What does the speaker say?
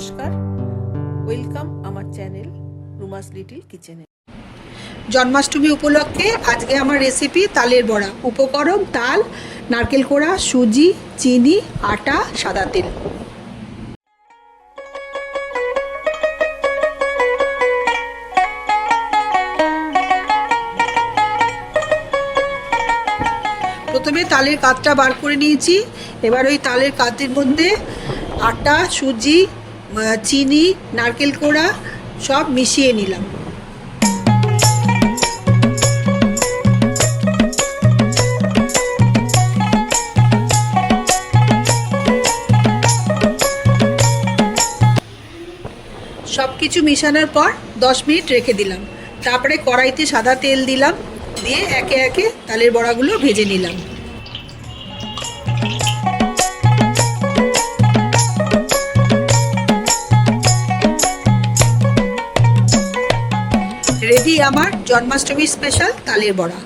নমস্কার। ওয়েলকাম আমার channel রুমাস little কিচেনে জন্মাষ্টমী উপলক্ষে আজকে আমার রেসিপি তালের বড়া। উপকরণ তাল, নারকেল কোড়া, সুজি, চিনি, আটা, সাদা তেল। প্রথমে তালের কাতটা বার করে নিয়েছি। এবার ওই তালের কাতের মধ্যে আটা, সুজি চিনি, নারকেল কোড়া, সব মিশিয়ে নিলাম। সব কিছু মিশানোর পর দশ মিনিট রেখে দিলাম। তারপরে কড়াইতে সাদা তেল দিলাম, দিয়ে একে একে তালের বড়াগুলো ভেজে নিলাম। রেডি আমার জন্মাষ্টমী স্পেশাল তালের বড়া।